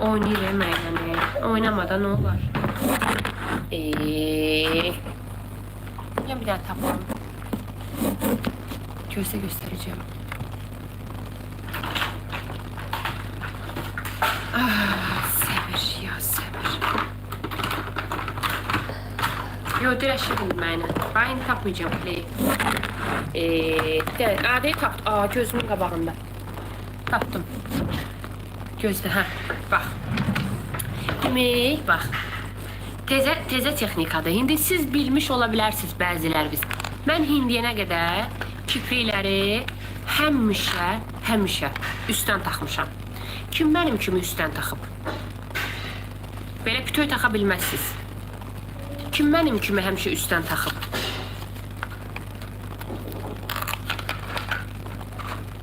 Oynayırım eğlenir. Oynamadan olur? Eee. Ya bir daha tapalım. Gözle göstereceğim. Ah, sevir ya sevir. Yo dirəşirdim mənə. Ben tapmayacağım Play. Eee, de, adeyi tapdım. Aa, gözümün qabağında. Tapdım. Gözlə, hə, bax. Demək, bax. Tezə, tezə texnikadır. İndi siz bilmiş ola bilərsiniz bəziləriniz. Mən hindiyənə qədər kiprikləri həmişə, həmişə üstdən taxmışam. Kim mənim kimi üstdən taxıb? Belə kütüy taxa bilməzsiniz. Kim mənim kimi həmişə üstdən taxıb?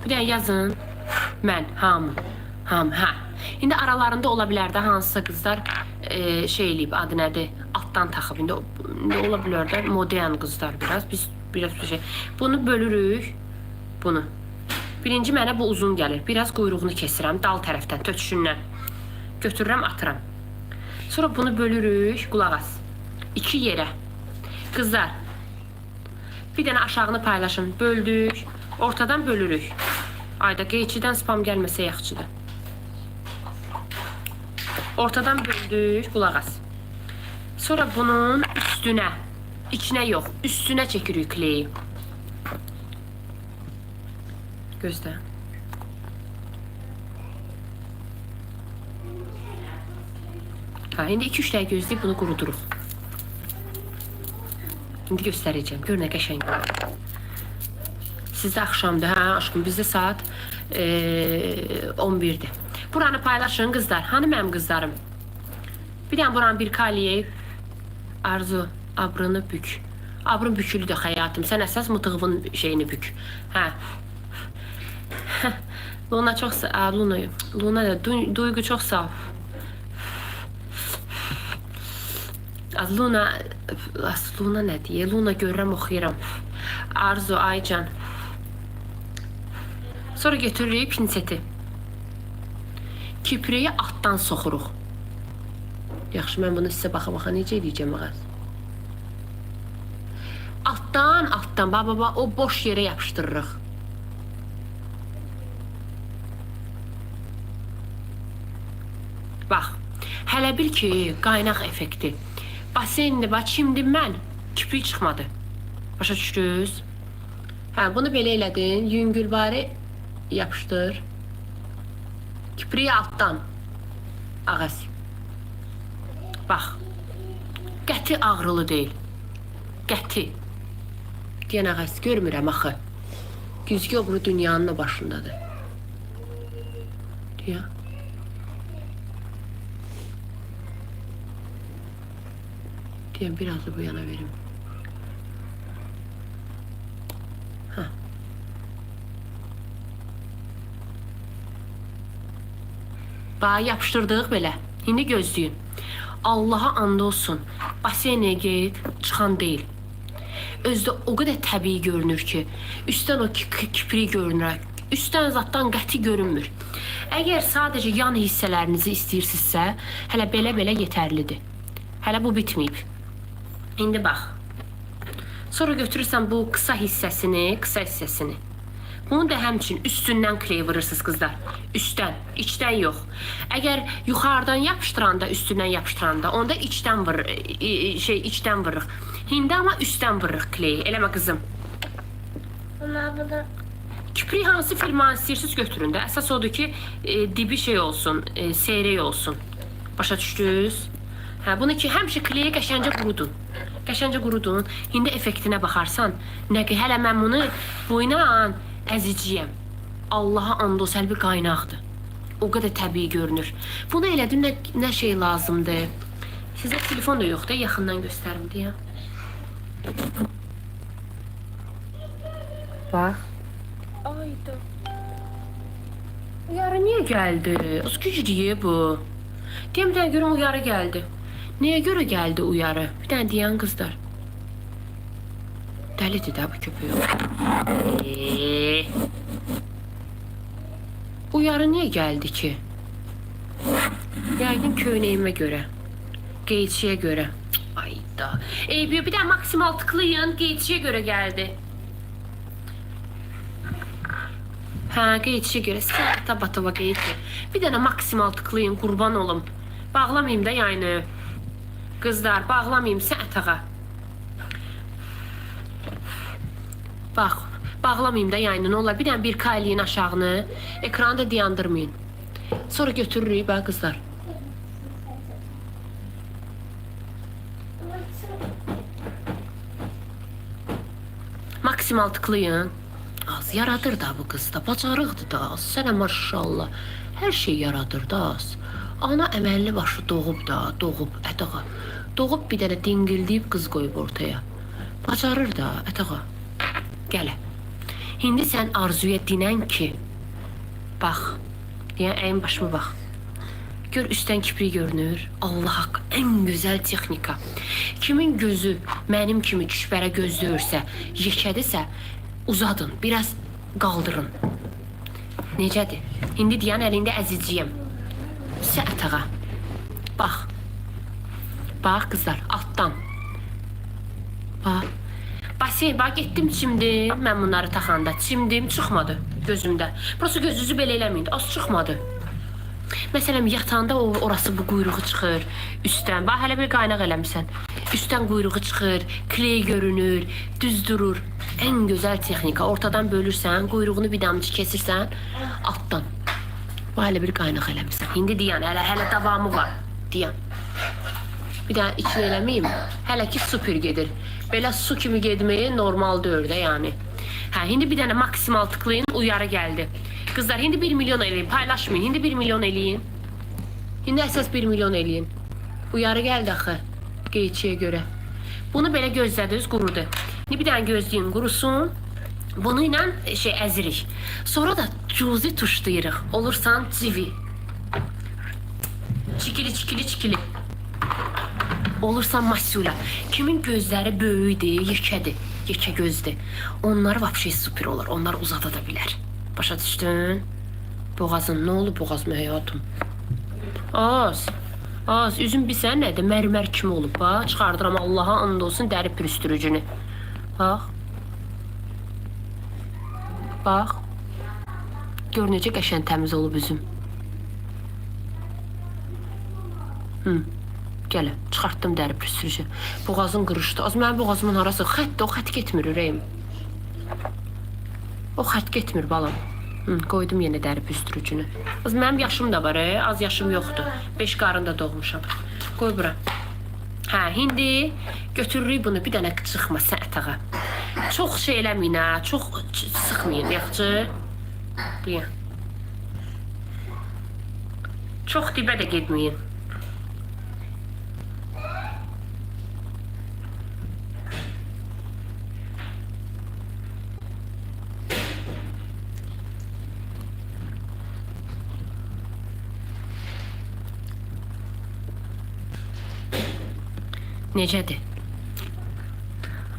Bir dənə yazın. Mən, hamı. Hamı, hə. İndi aralarında ola bilər də hansısa qızlar e, şey eləyib, adı nədir? Altdan taxıb. İndi, indi ola bilər də modern qızlar biraz. Biz biraz bir şey. Bunu bölürük. Bunu. Birinci mənə bu uzun gəlir. Biraz quyruğunu kəsirəm dal tərəfdən, töküşündən. Götürürəm, atıram. Sonra bunu bölürük, qulaq as. İki yerə. Qızlar, bir dənə aşağını paylaşın. Böldük, ortadan bölürük. Ayda qeyçidən spam gəlməsə yaxşıdır. Ortadan böldük, qulaq as. Sonra bunun üstünə, içinə yox, üstünə çəkirik kleyi. Gözlə. Ha, indi 2-3 dəqiqə gözləyib bunu quruduruq. İndi göstərəcəm. Gör nə qəşəng. Sizdə axşamdır, hə, aşkım. Bizdə saat e, 11-dir. Buranı paylaşın qızlar. Hani mənim qızlarım? Bir dənə buranı bir kaliyeyib. Arzu, abrını bük. Abrın bükülüdür həyatım. Sən əsas mıtığımın şeyini bük. Hə. Luna çox sağ, Luna, Luna da du duygu çox sağ. Az Luna, az Luna nə deyə? Luna görürəm, oxuyuram. Arzu, Aycan. Sonra götürürük pinseti. Kipriyi altdan soxuruq. Yaxşı, mən bunu sizə baxa-baxa necə edəcəm ağaz? Altdan, altdan, baba, baba, o boş yerə yapışdırırıq. Bax, hələ bil ki, qaynaq effekti. Basendir, bax, şimdi mən kiprik çıxmadı. Başa düşdünüz? Hə, bunu belə elədin, yüngülvari yapışdır. Kipriyi altdan. Ağız. Bax, qəti ağrılı deyil. Qəti. Deyən ağız görmürəm axı. Güzgü o bu dünyanın başındadır. Deyə. Deyəm biraz da bu yana verim. Bax yapışdırdıq belə. İndi gözləyin. Allaha and olsun. Basenə get, çıxan deyil. Özdə o qədər təbii görünür ki, üstdən o ki- ki- kiprik görünür. Üstdən zatdan qəti görünmür. Əgər sadəcə yan hissələrinizi istəyirsinizsə, hələ belə-belə yetərlidir. Hələ bu bitməyib. İndi bax. Sonra götürürsən bu qısa hissəsini, qısa hissəsini. Bunu da həmçin üstündən kley vurursunuz qızlar. Üstdən, içdən yox. Əgər yuxarıdan yapışdıranda, üstündən yapışdıranda, onda içdən vur, e, e, şey içdən vururuq. Hindi amma üstdən vururuq kleyi. Eləmə qızım. Kipri hansı firmanı istəyirsiniz götürün də. Əsas odur ki, e, dibi şey olsun, e, seyrək olsun. Başa düşdünüz? Hə, bunu ki, həmişə kleyi qəşəncə qurudun. Qəşəncə qurudun. İndi effektinə baxarsan, nə ki, hələ mən bunu boynan əziciyəm. Allaha and olsun, əlbi qaynaqdır. O qədər təbii görünür. Bunu elədim nə, nə şey lazımdır. Sizə telefon da yoxdur, yaxından göstərim deyə. Bax. Ayda. Uyarı niye geldi? Az güclüye bu. Diye bir tane görüm uyarı geldi. Neye göre geldi uyarı? Bir tane diyen kızlar. Delidir de bu köpüğü. Ee, uyarı niye geldi ki? Yəqin köynəyimə görə. Qeyçiyə görə. Ayda. Ey bir bir də maksimal tıklayın. Qeyçiyə görə gəldi. Hə, qeyçiyə görə. Sən taba taba qeyçi. Bir dənə maksimal tıklayın, qurban olum. Bağlamayım da yayını. Qızlar, bağlamayım səhtağa. Bax, bağlamayım da yayını. Nə olar? Bir dənə 1K eləyin aşağını. Ekranı da dayandırmayın. Sonra götürürük bax qızlar. Maksimal tıklayın. Az yaradır da bu kız da. Bacarıqdır da. Sənə maşallah. Hər şey yaradır da az. Ana əməlli başı doğub da, doğub, ətağa. Doğub bir dənə dingildiyib qız qoyub ortaya. Bacarır da, ətağa. Gələ. İndi sən arzuya dinən ki, bax, deyən əyin başıma bax. Gör üstten kipri görünür. Allah haqqı en güzel texnika. Kimin gözü mənim kimi kişbərə gözləyirsə, yekədirsə, uzadın, biraz qaldırın. Necədir? İndi deyən əlində əzizciyəm. Sətağa. Bax. Bax qızlar, altdan. Bax. Basen, bax getdim çimdim. Mən bunları taxanda çimdim, çıxmadı gözümdə. Prosta gözünüzü belə eləməyin. Az çıxmadı. Məsələn, yatanda o orası bu quyruğu çıxır üstdən. Bax hələ bir qaynaq eləmisən. Üstdən quyruğu çıxır, kley görünür, düz durur. Ən gözəl texnika. Ortadan bölürsən, quyruğunu bir damcı kesirsən, altdan. Bax hələ bir qaynaq eləmisən. İndi deyən, hələ hələ davamı var. Deyən. Bir dənə içini eləməyim. Hələ ki super gedir. Belə su kimi getməyi normal deyil də yəni. Hə, indi bir dənə maksimal tıklayın, uyarı gəldi. Qızlar, indi 1 milyon eləyin, paylaşmayın. Indi 1 milyon eləyin. İndi əsas 1 milyon eləyin. Uyarı gəldi axı qeyçiyə görə. Bunu belə gözlədiniz, qurudu. İndi bir dənə gözləyin, qurusun. Bunu ilə şey əzirik. Sonra da cuzi tuşlayırıq. Olursan civi. Çikili çikili çikili. Olursan masula. Kimin gözləri böyükdür, yekədir, yekə gözdür. Onlar vapşe super olur. Onlar uzada da bilər. Başa düşdün? Boğazın nə olub boğazım həyatım? Az. Az. Üzüm bilsən nədir? Mərmər kimi olub. Bax, çıxardıram Allaha and olsun dəri pürüstürücünü. Bax. Bax. Gör necə qəşəng təmiz olub üzüm. Hı. Gələ, çıxartdım dəri pürüstürücü. Boğazın qırışdı. Az mənim boğazımın harası xəttdir, o xətt getmir ürəyim. O xətt getmir balam. Hı, qoydum yenə dəri püstürücünü. Az mənim yaşım da var, e? az yaşım yoxdur. 5 qarında doğmuşam. Qoy bura. Hə, indi götürürük bunu bir dənə çıxma səhtağa. Çox şey eləməyin ha, çox sıxmayın, yaxşı? Deyən. Çox dibə də getməyin. Necədir?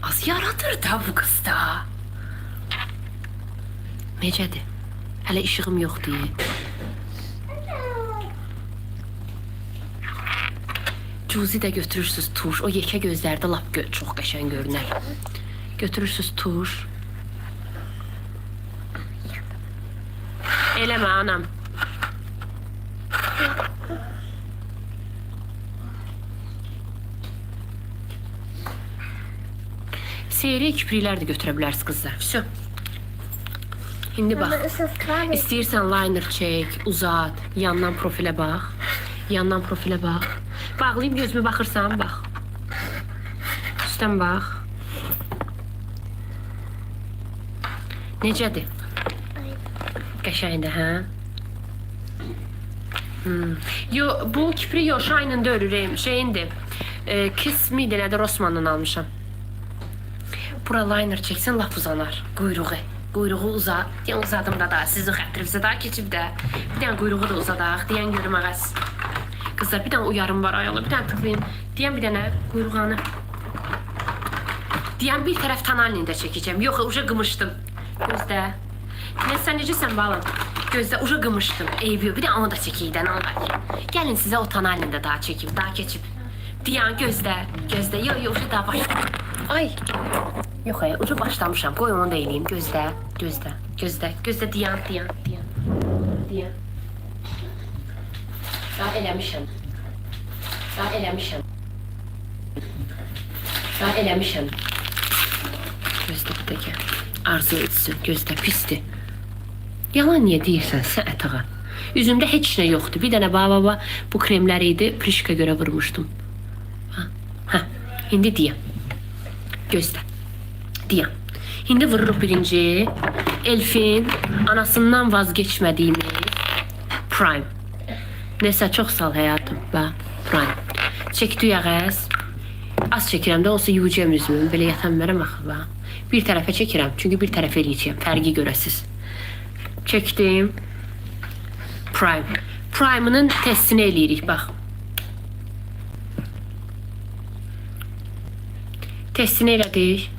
Az yaradır da bu qız da. Necədir? Hələ işığım yoxdur. Cuzi də götürürsüz tuş. O yekə gözlərdə lap gö çox qəşəng görünər. Götürürsüz tuş. Eləmə anam. Seyri kipriklər də götürə bilərsiniz qızlar. Всё. İndi bax. Baba ısıtlar İstəyirsən liner çək, uzat, yandan profilə bax. Yandan profilə bax. Bağlayım gözümü baxırsan, bax. Üstdən bax. Necədir? Qəşəngdir, hə? Hmm. Yo, bu kipri yo, Shine'ın da örürəm, şeyindir. E, Kiss Me nədir, Rossman'dan almışam. Bura liner çəksən lap uzanar. Quyruğu. Quyruğu uzat. Deyən uzadım da da. Sizin xətrinizə daha keçib də. Bir dənə quyruğu da uzadaq. Deyən görüm ağaz. Qızlar bir dənə uyarım var ayalı. Bir dənə tıklayın. Deyən bir dənə quyruğanı. Deyən bir tərəf tonalini də çəkəcəm. Yox, uca qımışdım. Gözdə. Nə sən necəsən balam? Gözde uca qımışdım. Eybi. Bir de onu da çəkiydən al bak. Gəlin sizə o tonalini də daha çəkib, daha keçib. Diyan gözdə, gözdə. Yo, yo, uca daha baş. Ay. Yox, ay, uca başlamışam. Qoy onu da eləyim. Gözdə, gözdə, gözdə, gözdə diyan, diyan, diyan. Diyan. Daha eləmişəm. Daha eləmişəm. Daha eləmişəm. Gözdə bir dəqiqə. Arzu etsin, gözdə pisdir. Yalan niyə deyirsən sən ətağa? Üzümdə heç nə yoxdur. Bir dənə baba baba bu kremlər idi, prişka görə vurmuşdum. Ha, ha. İndi deyəm. Gözlə. Deyəm. İndi vururuq birinci. Elfin anasından vazgeçmədiyimiz Prime. Nəsə çox sağ ol həyatım. Bax, Prime. Çəkdi yağız. Az çəkirəm də olsa yuyacağam üzümü. Belə yata bilmərəm axı bax. Bir tərəfə çəkirəm, çünki bir tərəfə eləyəcəyəm. Fərqi görəsiz. Çəkdim. Prime. Prime'ının testini eləyirik, bax. Testini elədik.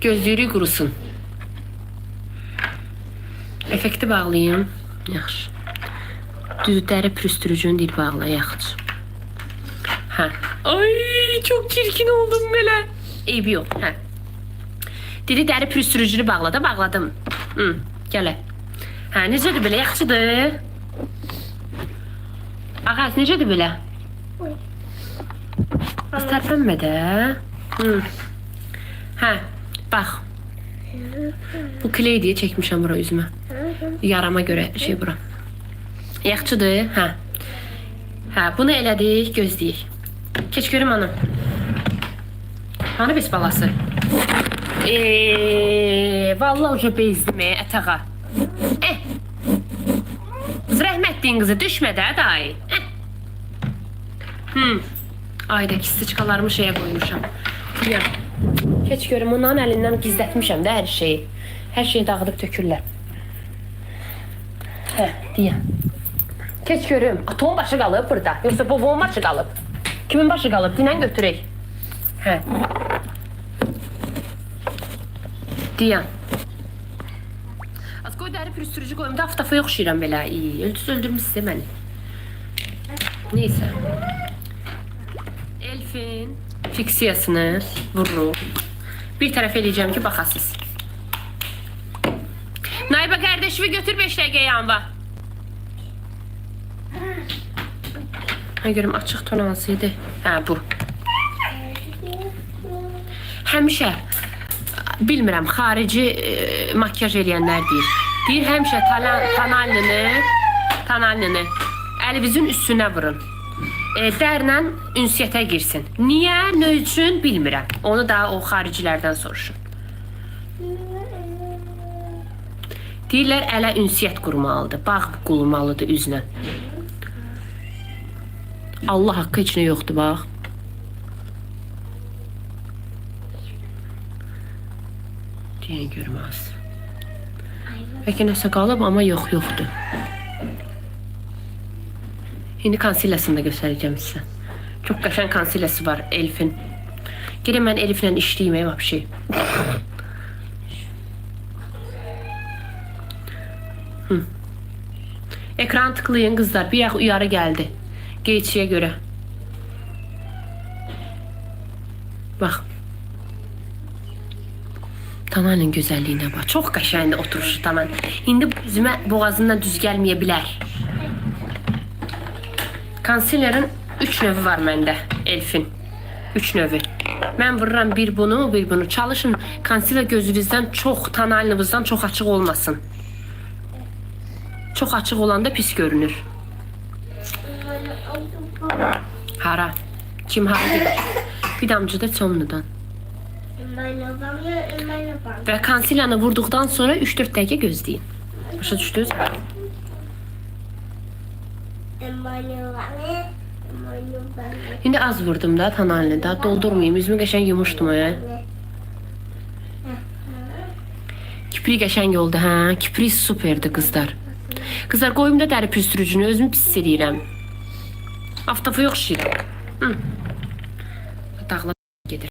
Gözlüyürük qurusun. Effekti bağlayayım. Yaxşı. Düz dəri pürüstürücünü dil bağla, yaxşı. Hə. Ay, çok çirkin oldum belə. Eybi yox, hə. Dili dəri pürüstürücünü bağla da bağladım. Hı, gələ. Hə, necədir belə? Yaxşıdır. Ağaz, necədir belə? Az tərpənmə də. Hı. Hə, bax. Bu kley deyə çəkmişəm bura üzümə. Yarama görə şey bura. Yaxşıdır, hə. Hə, bunu elədik, gözləyik. Keç görüm anam. Hanı biz balası? Eee, vallahi uca bezdim e, ətağa. Eh. Qız rəhmətliyin qızı düşmə də dayı. Eh. Hmm. Aydaki sıçkalarımı şeye koymuşam. Ya. Geç görüm onların elinden gizletmişim de her şeyi. Her şeyi dağıdıp tökürlər. Hə, deyə. Keç görüm. Atom başı qalıb burada. Yoxsa babamın başı qalıb. Kimin başı qalıb? Dinən götürək. Hə. Deyən. Az qoy dəri pürüstürücü qoyum da aftafa yoxşayıram belə. İyi, öldüz öldürmüşsə məni. Neyse. Elfin fiksiyasını vururum. Bir tərəf eləyəcəm ki, baxasız. Nayba kardeşimi götür 5 dəqiqə yanva. Ha görüm açıq ton hansıydı? Hə bu. Həmişə bilmirəm xarici e, makyaj eləyənlər deyir. Deyir həmişə talan, tanalini, tanalini əlinizin üstünə vurun. E, dərlə ünsiyyətə girsin. Niyə, nə üçün bilmirəm. Onu da o xaricilərdən soruşun. Deyirlər ələ ünsiyyət qurmalıdır. Bağ qurmalıdır üzlə. Allah haqqı heç nə yoxdur bax. Deyən görməz. Bəlkə nəsə qalıb, amma yox, yoxdur. İndi konsilyasını da göstərəcəm sizə. Çox qəşəng konsilyası var Elfin. Gəlin mən Eliflə işləyim ey vəbşi. Hı. Ekran tıklayın kızlar. Bir uyarı geldi. Geçiye göre. Bak. Tamanın güzelliğine bak. Çok qəşəngdir oturuşu Taman. İndi bu üzümə boğazından düz gəlməyə Konsilerin 3 növü var məndə, Elfin. 3 növü. Mən vururam bir bunu, bir bunu. Çalışın konsiler gözünüzdən çox, tanalınızdan çox açıq olmasın. Çox açıq olanda pis görünür. Hara? Kim gedir? Bir damcı da çomludan. Və konsilanı vurduqdan sonra 3-4 dəqiqə gözləyin. Başa düşdünüz? İndi az vurdum da tanalini da. Doldurmayayım. Üzümü qəşəng yumuşdum ya. Kipri qəşəng oldu hə. Kipri superdi qızlar. Qızlar qoyum da dəri püstürücünü özümü pis eləyirəm. Aftafa yoxşayıram. Hı.